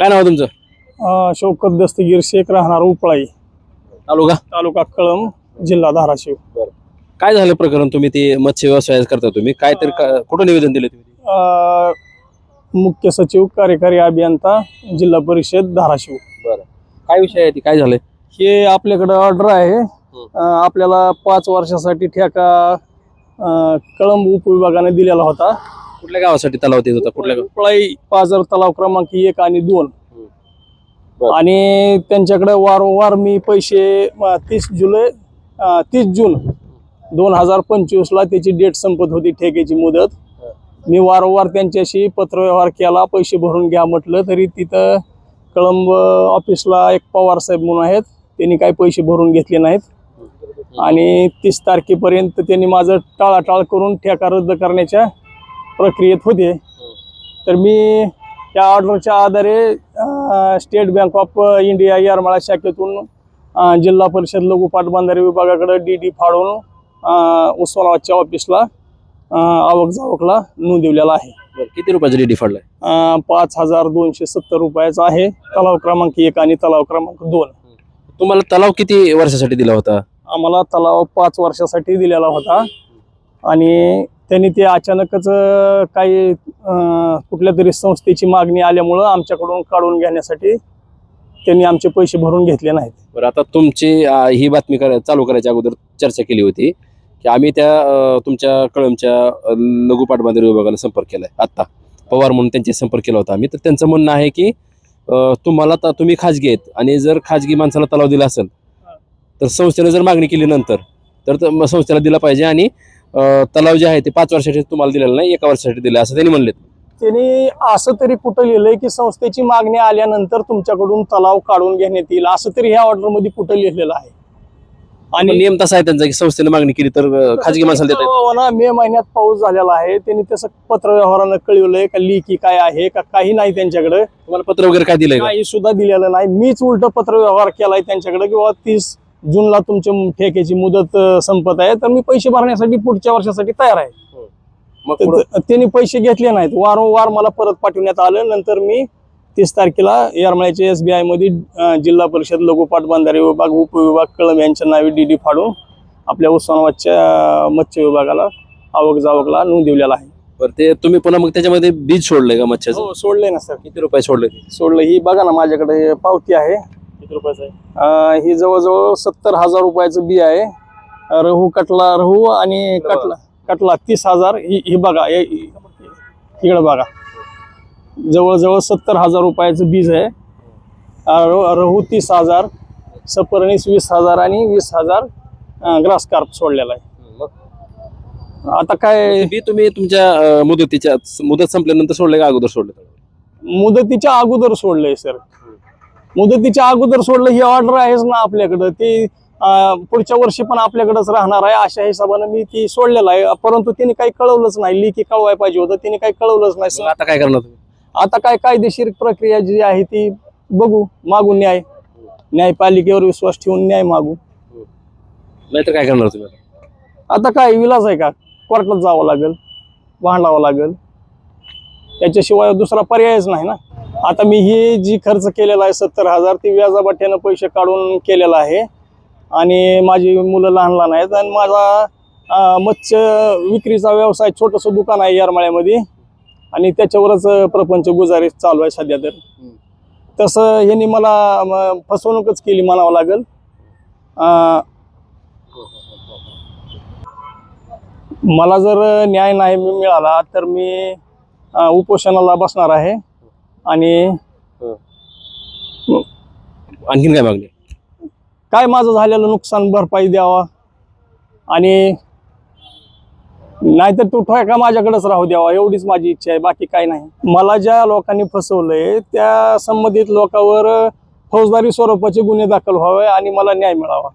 काय नाव आहे तुमचं? अ, शौकत दस्तगीर शेख राहणार उपळाई तालुका? तालुका कळम जिल्हा धाराशिव. काय झालं प्रकरण तुम्ही ते मत्स्य व्यवसाय करता तुम्ही? काय तरी का- कुठं निवेदन दिले तुम्ही? अ, मुख्य सचिव कार्यकारी अभियंता जिल्हा परिषद धाराशिव. बरं. काय विषय आहे ती? काय झालंय? हे आपल्याकडे ऑर्डर आहे. अ, आपल्याला पाच वर्षासाठी ठेका अ, कळंब उपविभागाने दिलेला होता. कुठल्या गावासाठी तलाव देत होता? कुठल्या गाव उपळाई पाझर तलाव क्रमांक एक आणि दोन. बरं. आणि त्यांच्याकडे वारंवार मी पैसे तीस जुलै तीस जून दोन हजार पंचवीसला त्याची डेट संपत होती ठेक्याची मुदत. मी वारंवार त्यांच्याशी पत्रव्यवहार केला पैसे भरून घ्या म्हटलं तरी तिथं कळंब ऑफिसला एक पवार साहेब म्हणून आहेत. त्यांनी काही पैसे भरून घेतले नाहीत. आणि तीस तारखेपर्यंत त्यांनी माझं टाळाटाळ करून ठेका रद्द करण्याच्या प्रक्रियेत होते. तर मी त्या ऑर्डरच्या आधारे State Bank of India Yermala शाखेतून जिल्हा परिषद लघु पाटबंधारे विभागाकडे डी डी फाडून उस्मानाबादच्या ऑफिसला आवक जावकला नोंदवलेला आहे. किती रुपयाचा डी फाडलाय? अ, पाच हजार दोनशे सत्तर रुपयाचा आहे. तलाव क्रमांक एक आणि तलाव क्रमांक दोन. तुम्हाला तलाव किती वर्षासाठी दिला होता? आम्हाला तलाव पाच वर्षासाठी दिलेला होता. आणि त्यांनी ते अचानकच काही कुठल्या तरी संस्थेची मागणी आल्यामुळं आमच्याकडून काढून घेण्यासाठी त्यांनी आमचे पैसे भरून घेतले नाहीत. बरं आता तुमची ही बातमी करा चालू करायच्या अगोदर चर्चा केली होती की आम्ही त्या तुमच्या कळमच्या अं, लघु पाटबंधारे विभागाला संपर्क केलाय आत्ता. पवार म्हणून त्यांचे संपर्क केला होता आम्ही. तर त्यांचं म्हणणं आहे की तुम्हाला त- तुम्ही खाजगी आहेत आणि जर खाजगी माणसाला तलाव दिला असेल तर संस्थेनं जर मागणी केली नंतर तर त- मग संस्थेला दिला पाहिजे आणि तलाव जे आहे ते पाच वर्षासाठी तुम्हाला दिलेलं नाही एका वर्षासाठी दिलं असं त्यांनी म्हणले त्यांनी असं तरी कुठं लिहिलंय की संस्थेची मागणी आल्यानंतर तुमच्याकडून तलाव काढून घेण्यात येईल असं तरी ह्या ऑर्डरमध्ये कुठं लिहिलेलं आहे आणि नियम तसा आहे त्यांचा की संस्थेने मागणी केली तर खाजगी माणसाला. हो मे महिन्यात पाऊस झालेला आहे त्यांनी तसं पत्र व्यवहारानं कळवलंय का लिखी काय आहे का काही नाही त्यांच्याकडे तुम्हाला पत्र वगैरे काय दिलंय? काही सुद्धा दिलेलं नाही मीच उलट पत्र व्यवहार केलाय त्यांच्याकडे किंवा तीस जूनला तुमच्या ठेक्याची मुदत संपत आहे तर मी पैसे भरण्यासाठी पुढच्या वर्षासाठी तयार आहे. मग पुढं- त- त्यांनी पैसे घेतले नाहीत. वारंवार मला परत पाठवण्यात आलं. नंतर मी तीस तारखेला येरमाळ्याच्या एस बी आयमध्ये अं, जिल्हा परिषद लघु पाटबंधारे विभाग उपविभाग कळम यांच्या नावे डी डी फाडून आपल्या उस्मानाबादच्या मत्स्य विभागाला आवक जावकला नोंदवलेला आहे. बरं ते तुम्ही पुन्हा मग त्याच्यामध्ये बीज सोडलंय का मच्छ्याचं हो सोडले ना सर. किती रुपये सोडले सोडलं. ही बघा ना माझ्याकडे हे पावती आहे. किती रुपयाचं आहे? अं, ही जवळजवळ सत्तर हजार रुपयाचं बी आहे. रहू कटला रहू आणि कटला कटला तीस हजार. ही ही बघा इकडे बघा. जवळजवळ सत्तर हजार रुपयाचं बीज आहे. रहू तीस हजार सपरणीस वीस हजार आणि वीस हजार ग्रास कार्प सोडलेला आहे. आता काय बी तुम्ही तुमच्या मुदतीच्या मुदत संपल्यानंतर सोडले का अगोदर सोडले? मुदतीच्या अगोदर सोडलंय सर. मुदतीच्या अगोदर सोडलं ही ऑर्डर आहेच ना आपल्याकडं. ते पुढच्या वर्षी पण आपल्याकडेच राहणार आहे अशा हिशोबानं मी ती सोडलेलं आहे. परंतु त्यांनी काही कळवलंच नाही. लिखी कळवाय पाहिजे होतं. त्यांनी काही कळवलंच नाही आता काय करणार आता काय कायदेशीर प्रक्रिया जी आहे ती बघू. मागू न्याय. न्यायपालिकेवर विश्वास ठेवून न्याय मागू. नाहीतर काय करणार तुम्ही आता? काय विलाज आहे का? कोर्टात जावं लागेल भांडावं लागेल. त्याच्याशिवाय दुसरा पर्यायच नाही ना? आता मी ही जी खर्च केलेला आहे सत्तर हजार ती व्याजाबट्ट्यानं पैसे काढून केलेला आहे. आणि माझी मुलं लहान लहान आहेत आणि माझा मत्स्य विक्रीचा व्यवसाय छोटंसं दुकान आहे येरमाळ्यामध्ये. आणि त्याच्यावरच प्रपंच गुजारिश चालू आहे सध्या तर. तसं ह्यांनी मला फसवणूकच केली म्हणावं लागेल. मला जर न्याय नाही मिळाला तर मी उपोषणाला बसणार आहे. आणि आणखीन काय मागणी? काय माझं झालेलं नुकसान भरपाई द्यावा. आणि नाहीतर तो ठोका माझ्याकडेच राहू द्यावा? एवढीच माझी इच्छा आहे बाकी काय नाही. मला ज्या लोकांनी फसवलंय त्या संबंधित लोकांवर फौजदारी स्वरूपाचे गुन्हे दाखल व्हावे आणि मला न्याय मिळावा.